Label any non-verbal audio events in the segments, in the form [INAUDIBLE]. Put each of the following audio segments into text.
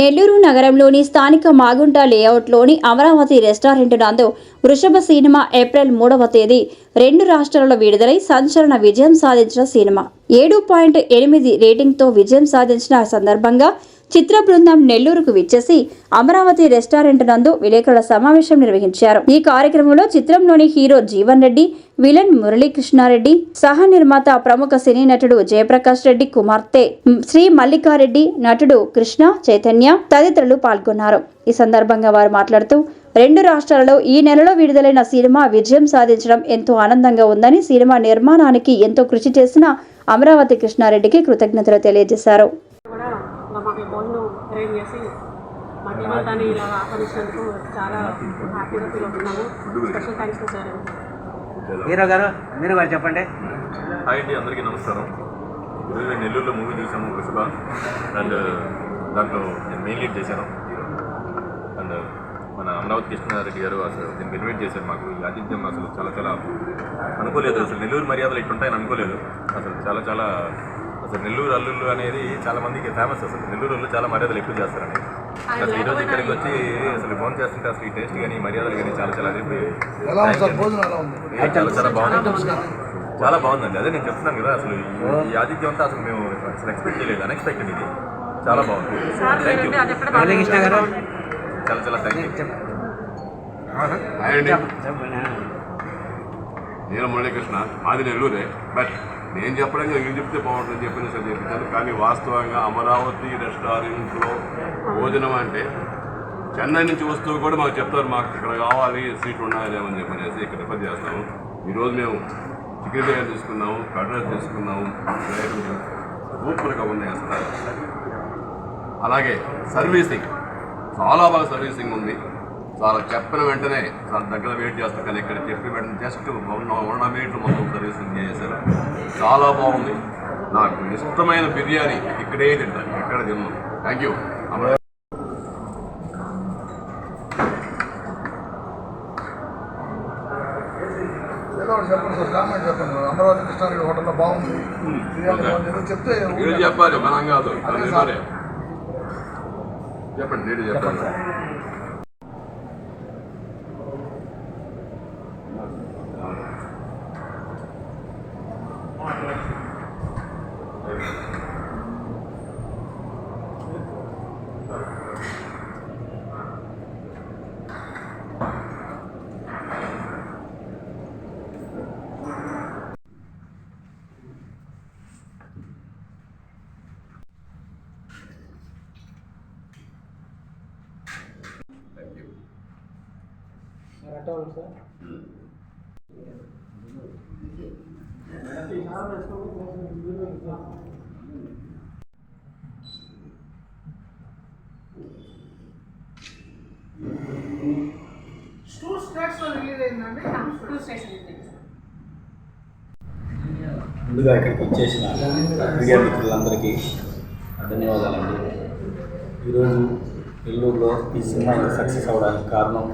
నెల్లూరు నగరంలోని స్థానిక మాగుంట లేఅవుట్లోని అమరావతి రెస్టారెంట్ నందు వృషభ సినిమా ఏప్రిల్ మూడవ తేదీ రెండు రాష్ట్రాల విడుదలై సంచలన విజయం సాధించిన సినిమా. ఏడు పాయింట్ ఎనిమిది రేటింగ్తో విజయం సాధించిన సందర్భంగా చిత్ర బృందం నెల్లూరుకు విచ్చేసి అమరావతి రెస్టారెంట్ నందు విలేకరుల సమావేశం నిర్వహించారు. ఈ కార్యక్రమంలో చిత్రంలోని హీరో జీవన్ రెడ్డి విలన్ మురళీకృష్ణారెడ్డి సహ నిర్మాత ప్రముఖ సినీ నటుడు జయప్రకాష్ రెడ్డి కుమార్తె శ్రీ మల్లికారెడ్డి నటుడు కృష్ణ చైతన్య తదితరులు పాల్గొన్నారు. ఈ సందర్భంగా వారు మాట్లాడుతూ రెండు రాష్ట్రాలలో ఈ నెలలో విడుదలైన సినిమా విజయం సాధించడం ఎంతో ఆనందంగా ఉందని సినిమా నిర్మాణానికి ఎంతో కృషి చేసిన అమరావతి కృష్ణారెడ్డికి కృతజ్ఞతలు తెలియజేశారు. కూడా అరేంజ్ చేసి మా టీం అంతాన్ని ఇలా ఆహ్వానించినందుకు చాలా హ్యాపీగా ఫీల్ అవుతున్నాము special thanks to sir. Hero గారు మీరు కూడా చెప్పండి. హాయ్ అండి అందరికీ నమస్కారం. ఈరోజు నెల్లూరులో మూవీ చూసాము వృషభ అండ్ దాంట్లో నేను మెయిన్ లీడ్ చేశాను. అండ్ మన అమరావతి కృష్ణారెడ్డి గారు అసలు దీనికి ఇన్వైట్ చేశారు మాకు. ఈ ఆతిథ్యం అసలు చాలా చాలా అనుకోలేదు. అసలు నెల్లూరు మర్యాదలు ఇట్లుంటాయని అనుకోలేదు. అసలు చాలా చాలా అసలు నెల్లూరు అల్లుళ్ళు అనేది చాలా మందికి ఫేమస్ అసలు. నెల్లూరు అల్లు చాలా మర్యాదలు ఎక్కువ చేస్తారని అసలు ఈరోజు ఇక్కడికి వచ్చి అసలు ఫోన్ చేస్తుంటే అసలు ఈ టేస్ట్ కానీ మర్యాదలు కానీ చాలా చాలా చాలా చాలా బాగుంది. చాలా బాగుందండి. అదే నేను చెప్తున్నాను కదా అసలు ఈ- ఆతిథ్యం అంతా అసలు మేము అసలు ఎక్స్పెక్ట్ చేయలేదు. అన్ఎక్స్పెక్టెడ్ ఇది. చాలా బాగుంది. థ్యాంక్ యూ చాలా చాలా థ్యాంక్ యూ నేను మురళీకృష్ణ. మాది నెల్లూరే. బట్ నేను చెప్పడానికి వీళ్ళు చెప్తే బాగుంటుందని చెప్పిన సార్ చెప్తాను. కానీ వాస్తవంగా అమరావతి రెస్టారెంట్లో భోజనం అంటే చెన్నై నుంచి వస్తువు కూడా మాకు చెప్తారు మాకు ఇక్కడ కావాలి సీట్ ఉండాలి అని చెప్పనేసి ఇక్కడ రిఫర్ చేస్తాము. ఈరోజు మేము చికెన్ బిర్యానీ తీసుకున్నాము కర్డ్ రైస్ తీసుకున్నాము సూపర్గా ఉన్నాయి అసలు అలాగే సర్వీసింగ్ చాలా బాగా సర్వీసింగ్ ఉంది. చాలా చెప్పిన వెంటనే చాలా దగ్గర వెయిట్ చేస్తారు కానీ ఇక్కడ చెప్పి వెంటనే జస్ట్ వన్ వన్ మినిట్లు మొత్తం సర్వీసింగ్ చేశారు చాలా బాగుంది. నాకు ఇష్టమైన బిర్యానీ ఇక్కడే తింటాను ఎక్కడ తిన్నాను థ్యాంక్ యూ చెప్పండి సార్ కామెంట్ చెప్పండి అమరావతి కృష్ణారెడ్డి హోటల్లో బాగుంది. బిర్యానీ బాగుంది. ఏదో చెప్తే మీరు. చెప్పాలి కాదు అది సరే చెప్పండి నేను చెప్పండి ముందుగా ఇక్కడికి వచ్చేసిన మీడియా మిత్రులందరికీ ధన్యవాదాలండి. ఈరోజు నెల్లూరులో ఈ సినిమా సక్సెస్ అవ్వడానికి కారణం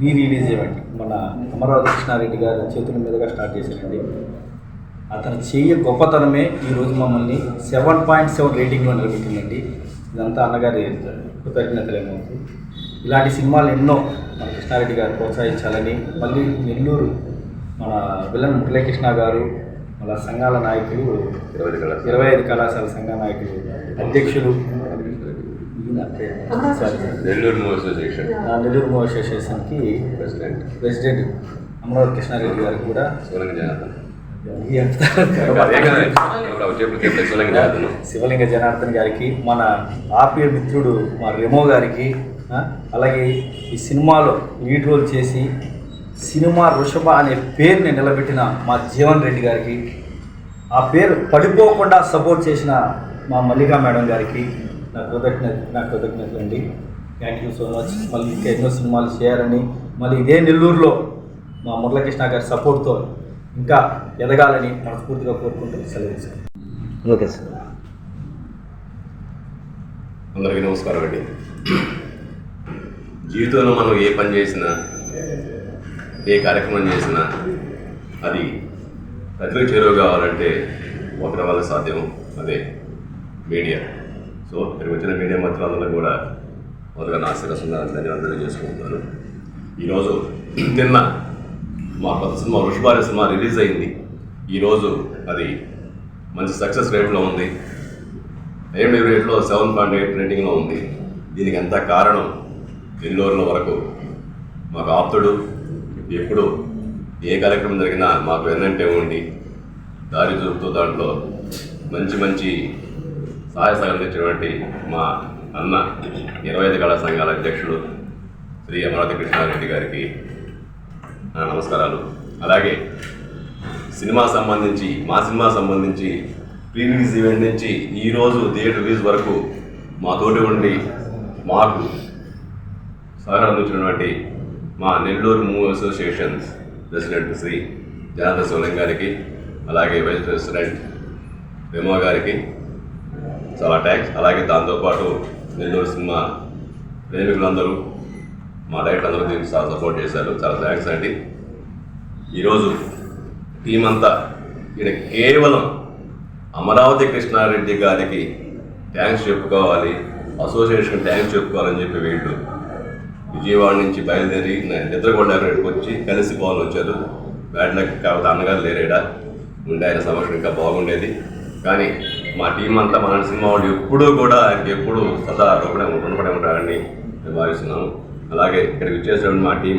రీ రిలీజ్ ఈవెంట్ మన అమరావతి కృష్ణారెడ్డి గారి చేతుల మీదుగా స్టార్ట్ చేశారండి. అతను చేయ గొప్పతనమే ఈరోజు మమ్మల్ని సెవెన్ పాయింట్ సెవెన్ రేటింగ్లో నిలబెట్టిందండి. ఇదంతా అన్నగారి కృతజ్ఞతలేమో. ఇలాంటి సినిమాలు ఎన్నో మన కృష్ణారెడ్డి గారు ప్రోత్సహించాలని మళ్ళీ నెల్లూరు మన విలన్ మురళీకృష్ణ గారు మన సంఘాల నాయకులు ఇరవై ఐదు కళాశాల. ఇరవై ఐదు కళాశాల సంఘ నాయకులు అధ్యక్షులు Nellore movie association. Nellore movie అసోసియేషన్కి president. President Amaravati Krishnareddy గారికి కూడా సోలంగ జనార్దన్. శివలింగ జనార్దన్ గారికి మన ఆప్య మిత్రుడు మా రెమో గారికి అలాగే ఈ సినిమాలో లీడ్ రోల్ చేసి సినిమా వృషభ అనే పేరుని నిలబెట్టిన మా జీవన్ రెడ్డి గారికి ఆ పేరు పడిపోకుండా సపోర్ట్ చేసిన మా మల్లికా మేడం గారికి నా కృతజ్ఞత నా కృతజ్ఞతలు అండి థ్యాంక్ యూ సో మచ్ మళ్ళీ ఇంకా ఎన్నో సినిమాలు చేయాలని మళ్ళీ ఇదే నెల్లూరులో మా మురళకృష్ణ గారి సపోర్ట్తో ఇంకా ఎదగాలని మనస్ఫూర్తిగా కోరుకుంటూ సెలవు సార్ ఓకే సార్. అందరికీ నమస్కారం అండి. జీవితంలో మనం ఏ పని చేసినా ఏ కార్యక్రమం చేసినా అది ప్రజలకు చేరువ కావాలంటే ఒకరి వల్ల సాధ్యం అదే మీడియా. సో సో వచ్చిన మీడియా మిత్రులందరూ కూడా మొదలుగా నా శిరస్సు ధన్యవాదాలు చేసుకుంటున్నాను. ఈరోజు నిన్న మా కొత్త సినిమా వృషభారి సినిమా రిలీజ్ అయింది. ఈరోజు అది మంచి సక్సెస్ రేట్లో ఉంది. ఏఎండి రేట్లో సెవెన్ పాయింట్ ఎయిట్ రేటింగ్లో ఉంది. దీనికి ఎంత కారణం? నెల్లూరులో వరకు మాకు ఆప్తుడు ఎప్పుడు ఏ కార్యక్రమం జరిగినా మాకు వెన్నంటే ఉండి దారి చూపుతూ దాంట్లో మంచి మంచి సహాయ సహకరించినటువంటి మా అన్న ఇరవై ఐదు కళా సంఘాల అధ్యక్షుడు శ్రీ అమరావతి కృష్ణారెడ్డి గారికి నా నమస్కారాలు. అలాగే సినిమా సంబంధించి మా సినిమా సంబంధించి ప్రీ రిలీజ్ ఈవెంట్ నుంచి ఈరోజు థియేటర్ రిలీజ్ వరకు మా తోటి ఉండి మాకు సహకారం అందించినటువంటి మా Nellore movie associations president Shri Janardhan Solam గారికి అలాగే వైస్ ప్రెసిడెంట్ రెమో గారికి చాలా థ్యాంక్స్ అలాగే దాంతోపాటు నెల్లూరు సినిమా ప్రేమికులందరూ మా డైరెక్టర్ అందరూ దీనికి చాలా సపోర్ట్ చేశారు. చాలా థ్యాంక్స్ అండి. ఈరోజు టీం అంతా ఇక్కడ కేవలం అమరావతి కృష్ణారెడ్డి గారికి థ్యాంక్స్ చెప్పుకోవాలి అసోసియేషన్ థ్యాంక్స్ చెప్పుకోవాలని చెప్పి వీళ్ళు విజయవాడ నుంచి బయలుదేరి న- నిద్రగొండ ఇక్కడికి వచ్చి కలిసి పోవాలని వచ్చారు. బ్యాడ్ లక్ కాకపోతే అన్నగారు లేరేడా? ఉండే ఆయన సమస్య ఇంకా బాగుండేది. కానీ మా టీం అంతా మన సినిమా వాళ్ళు ఎప్పుడూ కూడా ఆయనకి ఎప్పుడు సదా రుణపడే రుణపడే ఉంటారని మేము భావిస్తున్నాము. అలాగే ఇక్కడికి విచ్చేసిన మా టీం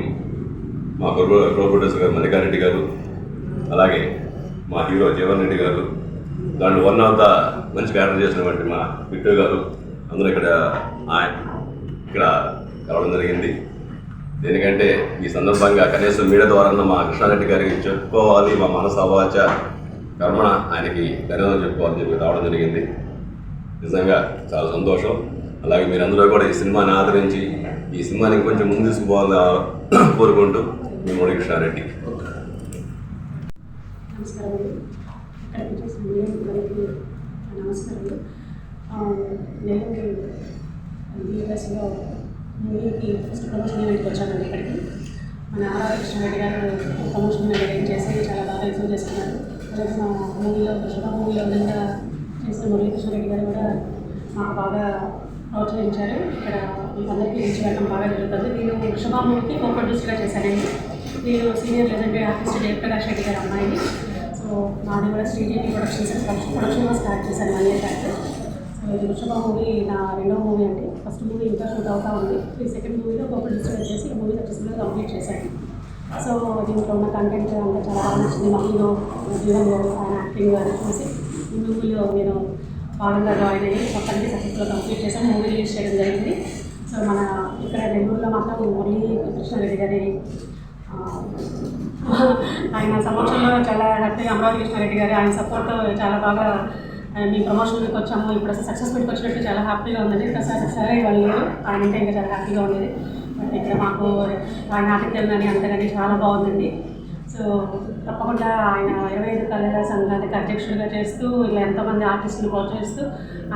మా ప్రో ప్రొడ్యూసర్ గారు మల్లికారెడ్డి గారు అలాగే మా హీరో జీవన్ రెడ్డి గారు. దాంట్లో వన్ ఆఫ్ ద మంచి క్యారెక్టర్ చేసినటువంటి మా బిట్టు గారు. అందరూ ఇక్కడ ఆయన ఇక్కడ కలవడం జరిగింది. దేనికంటే ఈ సందర్భంగా కనీసం మీడియా ద్వారా మా కృష్ణారెడ్డి గారికి చెప్పుకోవాలి మా మనసు అవాచ కర్మణ ఆయనకి ధన్యవాదాలు చెప్పుకోవాలని చెప్పి రావడం జరిగింది. నిజంగా చాలా సంతోషం. అలాగే మీరందరూ కూడా ఈ సినిమాని ఆదరించి ఈ సినిమాని కొంచెం ముందు తీసుకుపోవాలని [COUGHS] కోరుకుంటూ మీ ముడి కృష్ణారెడ్డి నమస్కారం. నేను మూవీకి ఫస్ట్ ప్రమోషన్ ఈవెంట్కి వచ్చానండి ఇక్కడికి. మన ఆర్ఆర్ కృష్ణారెడ్డి గారు ప్రమోషన్ చేసి చాలా బాగా రిసీవ్ చేసుకున్నారు చేసిన మూవీలో కృష్ణ మూవీలో విధంగా చేసిన మురళీ గారు కూడా మాకు బాగా ప్రోత్సహించారు. ఇక్కడ అందరికీ రీచ్ వెళ్ళడం బాగా జరుగుతుంది. నేను వృషభ మూవీకి కో ప్రొడ్యూసర్గా చేశానండి. నేను senior legendary artist Jayaprakash Reddy garu అమ్మాయిని. సో నాది కూడా శ్రీదేవి ప్రొడక్షన్స్ ప్రొడక్షన్లో స్టార్ట్ చేశాను వన్ ఇయర్ బ్యాక్. సో ఇది వృషభ మూవీ నా రెండో మూవీ అండి. ఫస్ట్ మూవీ ఇంకా షూట్ అవుతా ఉంది. ఈ సెకండ్ మూవీలో కో ప్రొడ్యూసర్ చేసి ఈ మూవీ సక్సెస్ఫుల్గా కంప్లీట్ చేశాను. సో దీంట్లో ఉన్న కంటెంట్ అంతా చాలా బాగా నచ్చింది. మా హీరో గారు ఆయన యాక్టింగ్ గారు చూసి మూవీలో నేను భాగంగా జాయిన్ అయ్యి మొత్తానికి సక్సెస్ఫుల్గా కంప్లీట్ చేశాను. మూవీ రిలీజ్ చేయడం జరిగింది. సో మన ఇక్కడ నెల్లూరులో మాత్రం మురళీ కృష్ణారెడ్డి గారి ఆయన సమక్షంలో చాలా హ్యాపీగా అమరావతి కృష్ణారెడ్డి గారు ఆయన సపోర్ట్ చాలా బాగా మీ ప్రమోషన్కి వచ్చాము. ఇప్పుడు అసలు సక్సెస్ మీట్కి వచ్చినట్టు చాలా హ్యాపీగా ఉన్నది. ఇంకా సరే సరే వాళ్ళు ఆయన అంటే ఇంకా చాలా హ్యాపీగా ఉండేది. ఇట్లా మాకు ఆయన ఆతిథ్యం కానీ అంతగానే చాలా బాగుందండి. సో తప్పకుండా ఆయన ఇరవై ఐదు కళల సంఘానికి అధ్యక్షుడిగా చేస్తూ ఇలా ఎంతోమంది ఆర్టిస్టులు ప్రోత్సహిస్తూ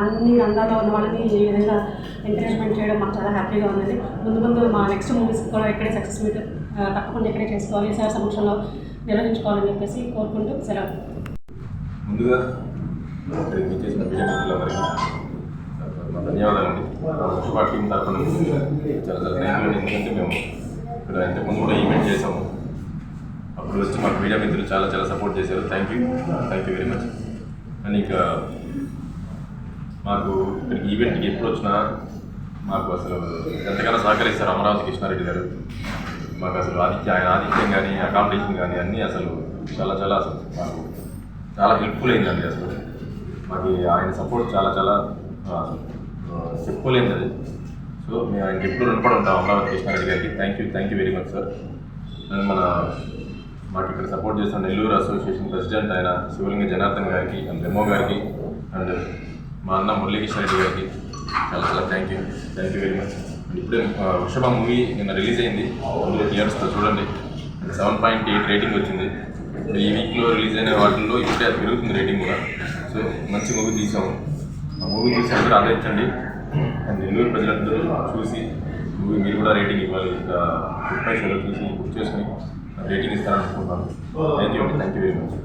అన్ని రంగాల్లో ఉన్న వాళ్ళని ఈ విధంగా ఎంకరేజ్మెంట్ చేయడం మాకు చాలా హ్యాపీగా ఉందండి. ముందు ముందు మా నెక్స్ట్ మూవీస్ కూడా ఇక్కడే సక్సెస్ మీట్ తప్పకుండా ఇక్కడే చేసుకోవాలి. సార్ సమక్షంలో నిర్వహించుకోవాలని చెప్పేసి కోరుకుంటూ సెలవు. ముందుగా ఇక్కడికి వచ్చేసిన మీడియా మిత్రులందరికీ మా ధన్యవాదాలండి. పుష్ప టీం తరఫున చాలా చాలా ధన్యవాదాలు ఎందుకంటే మేము ఇక్కడ ఇంతకుముందు కూడా ఈవెంట్ చేసాము అప్పుడు వచ్చి మాకు మీడియా మిత్రులు చాలా చాలా సపోర్ట్ చేశారు. Thank you thank you very much and ఇంకా మాకు ఇక్కడికి ఈవెంట్కి ఎప్పుడు వచ్చినా మాకు అసలు ఎంతగానో సహకరిస్తారు అమరావతి కృష్ణారెడ్డి గారు. మాకు అసలు ఆదిత్య ఆయన ఆదిత్యం కానీ అకామిడేషన్ కానీ అన్నీ అసలు చాలా చాలా అసలు మాకు చాలా హెల్ప్ఫుల్ అయిందండి అసలు. మాకు ఆయన సపోర్ట్ చాలా చాలా అసలు చెప్పుకోలేనిది. అది సో మేము ఆయనకి ఎప్పుడు రుణపడి ఉంటాం అమరావతి కృష్ణారెడ్డి గారికి. Thank you thank you very much sir and మన మాకు ఇక్కడ సపోర్ట్ చేస్తున్న నెల్లూరు అసోసియేషన్ ప్రెసిడెంట్ ఆయన శివలింగ జనార్దన్ గారికి అండ్ రెమో గారికి అండ్ మా అన్న మురళీకృష్ణ రెడ్డి గారికి చాలా చాలా thank you thank you very much ఇప్పుడే వృషభ మూవీ నిన్న రిలీజ్ అయింది. అందులో థియేటర్స్తో చూడండి. సెవెన్ పాయింట్ ఎయిట్ రేటింగ్ వచ్చింది. ఈ వీక్లో రిలీజ్ అయిన వాటిల్లో ఇప్పుడే అది పెరుగుతుంది రేటింగ్ కూడా. సో మంచి మూవీ తీసాము. మూవీ చూసి అందరూ ఆదరించండి. అండ్ నెల్లూరు ప్రజలందరూ చూసి మూవీ మీరు కూడా రేటింగ్ ఇవ్వాలి. ఫుడ్ ప్రైస్ చూసి బుక్ చేసుకుని రేటింగ్ ఇస్తారనుకుంటున్నాను. థ్యాంక్ యూ అండి థ్యాంక్ యూ వెరీ మచ్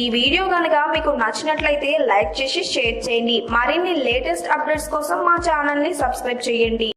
ఈ వీడియో కనుక మీకు నచ్చినట్లయితే లైక్ చేసి షేర్ చేయండి. మరిన్ని లేటెస్ట్ అప్డేట్స్ కోసం మా ఛానల్ని సబ్స్క్రైబ్ చేయండి.